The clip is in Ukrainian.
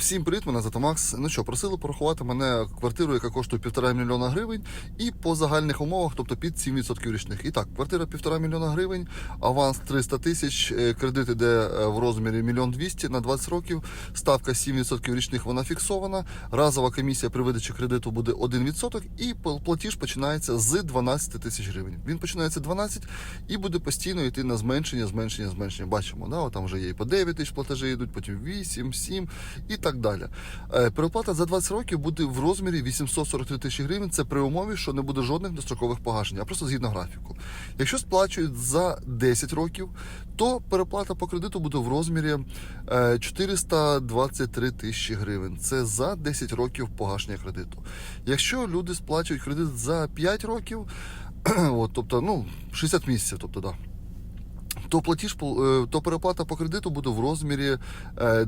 Всім привіт, мене звати Макс. Ну що, просили порахувати мене квартиру, яка коштує півтора мільйона гривень, і по загальних умовах, тобто під 7% річних. І так, квартира півтора мільйона гривень, аванс 300 тисяч, е, кредит іде е, в розмірі мільйон двісті на 20 років, ставка 7% річних вона фіксована. Разова комісія при видачі кредиту буде 1% і платіж починається з 12 тисяч гривень. Він починається 12 і буде постійно йти на зменшення, зменшення, зменшення. Бачимо, да? Там вже є і по 9 тисяч платежі йдуть, потім 8, 7 і так далі. Е, Переплата за 20 років буде в розмірі 843 тисячі гривень. Це при умові, що не буде жодних дострокових погашень, а просто згідно графіку. Якщо сплачують за 10 років, то переплата по кредиту буде в розмірі е, 423 тисячі гривень. Це за 10 років погашення кредиту. Якщо люди сплачують кредит за 5 років, от, тобто ну, 60 місяців, тобто да. То платіж е, то переплата по кредиту буде в розмірі е,